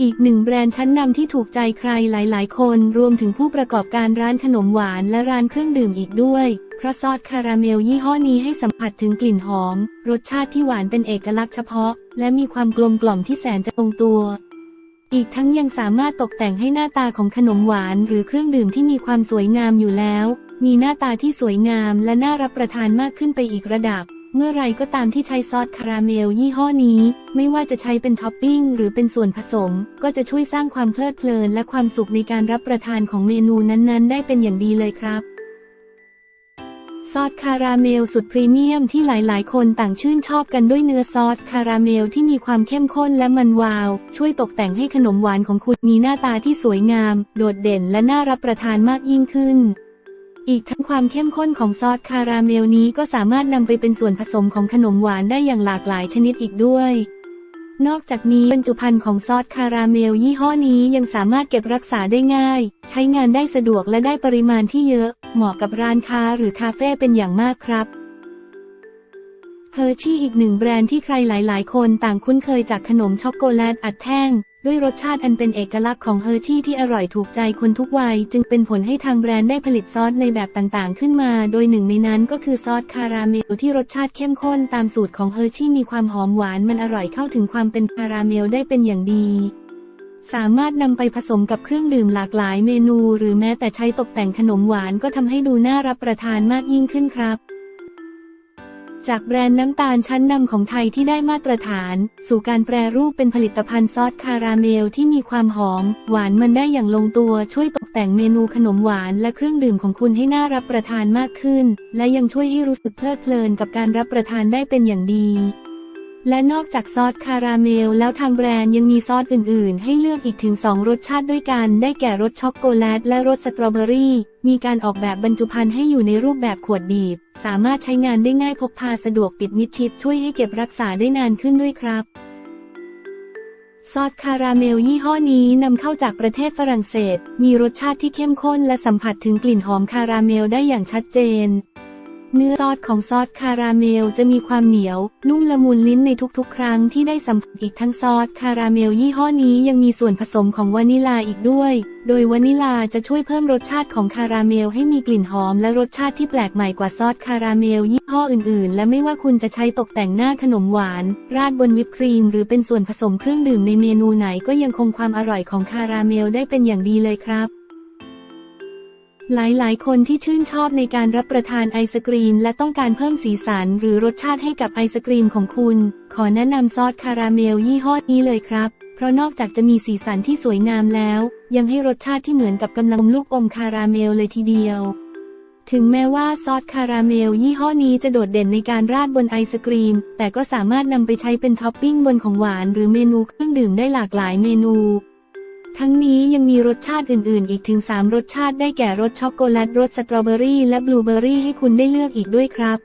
อีกหนึ่งแบรนด์ชั้นนำที่ถูกใจใครหลาย ๆ คน รวมถึงผู้ประกอบการร้านขนมหวานและร้านเครื่องดื่มอีกด้วย เพราะซอสคาราเมลยี่ห้อนี้ให้สัมผัสถึงกลิ่นหอม รสชาติที่หวานเป็นเอกลักษณ์เฉพาะ และมีความกลมกล่อมที่แสนจะลงตัว อีกทั้งยังสามารถตกแต่งให้หน้าตาของขนมหวานหรือเครื่องดื่มที่มีความสวยงามอยู่แล้ว มีหน้าตาที่สวยงามและน่ารับประทานมากขึ้นไปอีกระดับ เมื่อไรก็ตามที่ใช้ซอสคาราเมลยี่ห้อนี้ ไม่ว่าจะใช้เป็นท็อปปิ้งหรือเป็นส่วนผสม ก็จะช่วยสร้างความเพลิดเพลินและความสุขในการรับประทานของเมนูนั้นๆ ได้เป็นอย่างดีเลยครับซอสคาราเมลสุดพรีเมียมที่หลายๆ คนต่างชื่นชอบกันด้วยเนื้อซอสคาราเมลที่มีความเข้มข้นและมันวาว ช่วยตกแต่งให้ขนมหวานของคุณมีหน้าตาที่สวยงาม โดดเด่นและน่ารับประทานมากยิ่งขึ้น อีกทั้งความเข้มข้นของซอสคาราเมลนี้ก็สามารถนำไปเป็นส่วนผสมของขนมหวานได้อย่างหลากหลายชนิดอีกด้วย นอกจากนี้บรรจุภัณฑ์ของซอสคาราเมลยี่ห้อนี้ยังสามารถเก็บรักษาได้ง่าย ใช้งานได้สะดวกและได้ปริมาณที่เยอะ เหมาะกับร้านค้าหรือคาเฟ่เป็นอย่างมากครับ เฮอร์ชี่อีกหนึ่งแบรนด์ที่ใครหลาย ๆ คนต่างคุ้นเคยจากขนมช็อกโกแลตอัดแท่ง ด้วยรสชาติอันเป็นเอกลักษณ์ของเฮอร์ชี่ที่อร่อยถูกใจคนทุกวัย จึงเป็นผลให้ทางแบรนด์ได้ผลิตซอสในแบบต่าง ๆ ขึ้นมา โดยหนึ่งในนั้นก็คือซอสคาราเมลที่รสชาติเข้มข้นตามสูตรของเฮอร์ชี่มีความหอมหวานมันอร่อยเข้าถึงความเป็นคาราเมลได้เป็นอย่างดีสามารถนำไปผสมกับเครื่องดื่มหลากหลายเมนู หรือแม้แต่ใช้ตกแต่งขนมหวานก็ทำให้ดูน่ารับประทานมากยิ่งขึ้นครับ จากแบรนด์น้ำตาลชั้นนำของไทยที่ได้มาตรฐาน สู่การแปรรูปเป็นผลิตภัณฑ์ซอสคาราเมลที่มีความหอม หวานมันได้อย่างลงตัวช่วยตกแต่งเมนูขนมหวานและเครื่องดื่มของคุณให้น่ารับประทานมากขึ้น และยังช่วยให้รู้สึกเพลิดเพลินกับการรับประทานได้เป็นอย่างดี และนอกจากซอสคาราเมลแล้วทางแบรนด์ยังมีซอสอื่น ๆ ให้เลือกอีกถึง 2 รสชาติด้วยกัน ได้แก่รสช็อกโกแลตและรสสตรอเบอรี่ มีการออกแบบบรรจุภัณฑ์ให้อยู่ในรูปแบบขวดบีบ สามารถใช้งานได้ง่ายพกพาสะดวกปิดมิดชิด ช่วยให้เก็บรักษาได้นานขึ้นด้วยครับ ซอสคาราเมลยี่ห้อนี้นำเข้าจากประเทศฝรั่งเศส มีรสชาติที่เข้มข้นและสัมผัสถึงกลิ่นหอมคาราเมลได้อย่างชัดเจน เนื้อซอสของซอสคาราเมลจะมีความเหนียว นุ่มละมุนลิ้นในทุกๆ ครั้งที่ได้สัมผัสอีกทั้งซอสคาราเมลยี่ห้อนี้ยังมีส่วนผสมของวานิลาอีกด้วย โดยวานิลาจะช่วยเพิ่มรสชาติของคาราเมลให้มีกลิ่นหอมและรสชาติที่แปลกใหม่กว่าซอสคาราเมลยี่ห้ออื่นๆ และไม่ว่าคุณจะใช้ตกแต่งหน้าขนมหวาน ราดบนวิปครีม หรือเป็นส่วนผสมเครื่องดื่มในเมนูไหนก็ยังคงความอร่อยของคาราเมลได้เป็นอย่างดีเลยครับ หลายๆ คนที่ชื่นชอบในการรับประทานไอศกรีม และต้องการเพิ่มสีสันหรือรสชาติให้กับไอศกรีมของคุณ ขอแนะนำซอสคาราเมลยี่ห้อนี้เลยครับ เพราะนอกจากจะมีสีสันที่สวยงามแล้ว ยังให้รสชาติที่เหมือนกับกำลังลูกอมคาราเมลเลยทีเดียว ถึงแม้ว่าซอสคาราเมลยี่ห้อนี้จะโดดเด่นในการราดบนไอศกรีม แต่ก็สามารถนำไปใช้เป็นท็อปปิ้งบนของหวานหรือเมนูเครื่องดื่มได้หลากหลายเมนู ทั้งนี้ยังมีรสชาติอื่น ๆ อีกถึง 3 รสชาติได้แก่รสช็อกโกแลตรสสตรอเบอรี่และบลูเบอรี่ให้คุณได้เลือกอีกด้วยครับ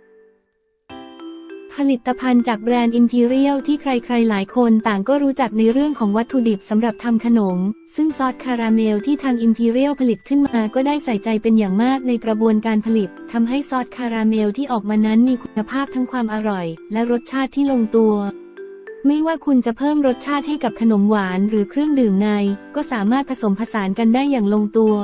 ผลิตภัณฑ์จากแบรนด์ Imperial ที่ใคร ๆ หลายคนต่างก็รู้จักในเรื่องของวัตถุดิบสำหรับทำขนม ซึ่งซอสคาราเมลที่ทาง Imperial ผลิตขึ้นมาก็ได้ใส่ใจเป็นอย่างมากในกระบวนการผลิตทำให้ซอสคาราเมลที่ออกมานั้นมีคุณภาพทั้งความอร่อย และรสชาติที่ลงตัว ไม่ว่าคุณจะเพิ่มรสชาติให้กับขนมหวานหรือเครื่องดื่มใน ก็สามารถผสมผสานกันได้อย่างลงตัว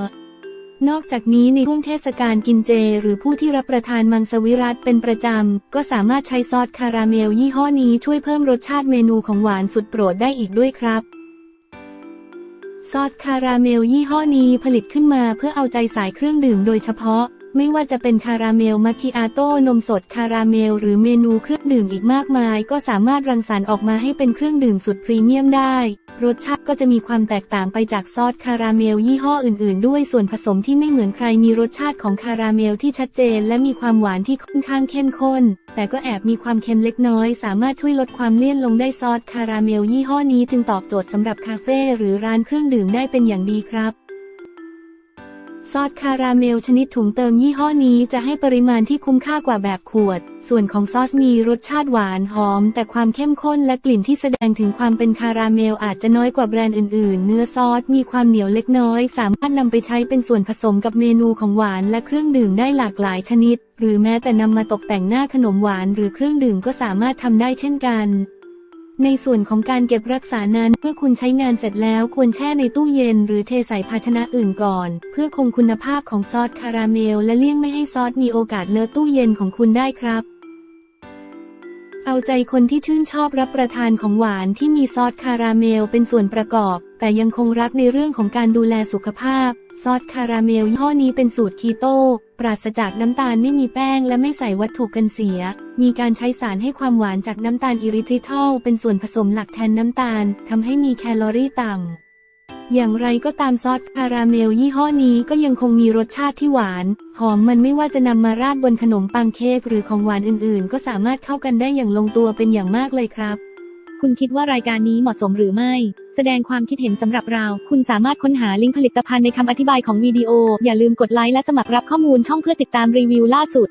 นอกจากนี้ในช่วงเทศกาลกินเจ หรือผู้ที่รับประทานมังสวิรัตเป็นประจำ ก็สามารถใช้ซอสคาราเมลยี่ห้อนี้ช่วยเพิ่มรสชาติเมนูของหวานสุดโปรดได้อีกด้วยครับซอสคาราเมลยี่ห้อนี้ผลิตขึ้นมาเพื่อเอาใจสายเครื่องดื่มโดยเฉพาะ ไม่ว่าจะเป็นคาราเมลมาคิอาโต้นมสดคาราเมล หรือเมนูเครื่องดื่มอีกมากมาย ก็สามารถรังสรรค์ออกมาให้เป็นเครื่องดื่มสุดพรีเมียมได้ รสชาติก็จะมีความแตกต่างไปจากซอสคาราเมลยี่ห้ออื่นๆ ด้วยส่วนผสมที่ไม่เหมือนใครมีรสชาติของคาราเมลที่ชัดเจน และมีความหวานที่ค่อนข้างเข้มข้น แต่ก็แอบมีความเค็มเล็กน้อย สามารถช่วยลดความเลี่ยนลงได้ซอสคาราเมลยี่ห้อนี้ จึงตอบโจทย์สำหรับคาเฟ่หรือร้านเครื่องดื่มได้เป็นอย่างดีครับ ซอสคาราเมลชนิดถุงเติมยี่ห้อนี้จะให้ปริมาณที่คุ้มค่ากว่าแบบขวด ส่วนของซอสมีรสชาติหวานหอม แต่ความเข้มข้นและกลิ่นที่แสดงถึงความเป็นคาราเมลอาจจะน้อยกว่าแบรนด์อื่นๆ เนื้อซอสมีความเหนียวเล็กน้อย สามารถนำไปใช้เป็นส่วนผสมกับเมนูของหวานและเครื่องดื่มได้หลากหลายชนิด หรือแม้แต่นำมาตกแต่งหน้าขนมหวานหรือเครื่องดื่มก็สามารถทำได้เช่นกัน ในส่วนของการเก็บรักษานั้น เมื่อคุณใช้งานเสร็จแล้วควรแช่ในตู้เย็น หรือเทใส่ภาชนะอื่นก่อน เพื่อคงคุณภาพของซอสคาราเมล และเลี่ยงไม่ให้ซอสมีโอกาสเลอะตู้เย็นของคุณได้ครับ เอาใจคนที่ชื่นชอบรับประทานของหวานที่มีซอสคาราเมลเป็นส่วนประกอบ แต่ยังคงรักในเรื่องของการดูแลสุขภาพ ซอสคาราเมลยี่ห้อนี้เป็นสูตรคีโต ปราศจากน้ำตาลไม่มีแป้งและไม่ใส่วัตถุกันเสีย มีการใช้สารให้ความหวานจากน้ำตาลอิริทริทอลเป็นส่วนผสมหลักแทนน้ำตาลทำให้มีแคลอรี่ต่ำ อย่างไรก็ตามซอสคาราเมลยี่ห้อนี้ก็ยังคงมีรสชาติที่หวาน หอมมันไม่ว่าจะนำมาราดบนขนมปังเค้กหรือของหวานอื่นๆ ก็สามารถเข้ากันได้อย่างลงตัวเป็นอย่างมากเลยครับ คุณคิดว่ารายการนี้เหมาะสมหรือไม่ แสดงความคิดเห็นสำหรับเรา คุณสามารถค้นหาลิงก์ผลิตภัณฑ์ในคำอธิบายของวิดีโอ อย่าลืมกดไลค์และสมัครรับข้อมูลช่องเพื่อติดตามรีวิวล่าสุด